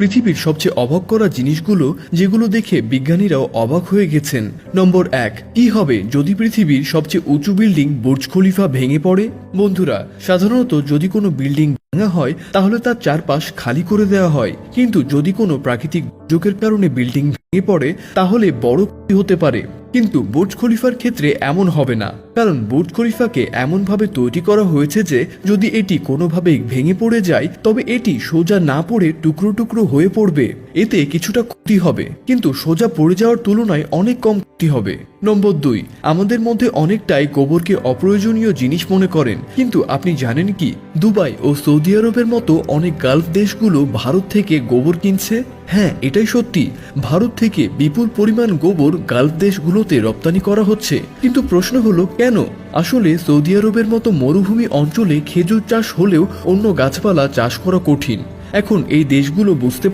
পৃথিবীর সবচেয়ে অবাক করা জিনিসগুলো যেগুলো দেখে বিজ্ঞানীরাও অবাক হয়ে গেছেন। নম্বর এক, কি হবে যদি পৃথিবীর সবচেয়ে উঁচু বিল্ডিং বুর্জ খলিফা ভেঙে পড়ে? বন্ধুরা, সাধারণত যদি কোনো বিল্ডিং ভাঙা হয়, তাহলে তার চারপাশ খালি করে দেওয়া হয়। কিন্তু যদি কোনো প্রাকৃতিক দুর্যোগের কারণে বিল্ডিং ভেঙে পড়ে, তাহলে বড় ক্ষতি হতে পারে। কিন্তু বুর্জ খলিফার ক্ষেত্রে এমন হবে না। কারণ বুর্জ খলিফাকে এমনভাবে তৈরি করা হয়েছে যে, যদি এটি কোনোভাবে ভেঙে পড়ে যায়, তবে এটি সোজা না পড়ে টুকরো টুকরো হয়ে পড়বে। এতে কিছুটা ক্ষতি হবে। কিন্তু সোজা পড়ে যাওয়ার তুলনায় অনেক কম ক্ষতি হবে। নম্বর দুই, আমাদের মধ্যে অনেকটাই গোবরকে অপ্রয়োজনীয় জিনিস মনে করেন। কিন্তু আপনি জানেন কি, দুবাই ও সৌদি আরবের মতো অনেক গালফ দেশগুলো ভারত থেকে গোবর কিনছে? হ্যাঁ এটাই সত্যি। ভারত থেকে বিপুল পরিমাণ গোবর গালফ দেশগুলোতে রপ্তানি করা হচ্ছে। কিন্তু প্রশ্ন হলো, কেন? আসলে সৌদি আরবের মতো মরুভূমি অঞ্চলে খেজুর চাষ হলেও অন্য গাছপালা চাষ করা কঠিন। এখন এই দেশগুলো বুঝতে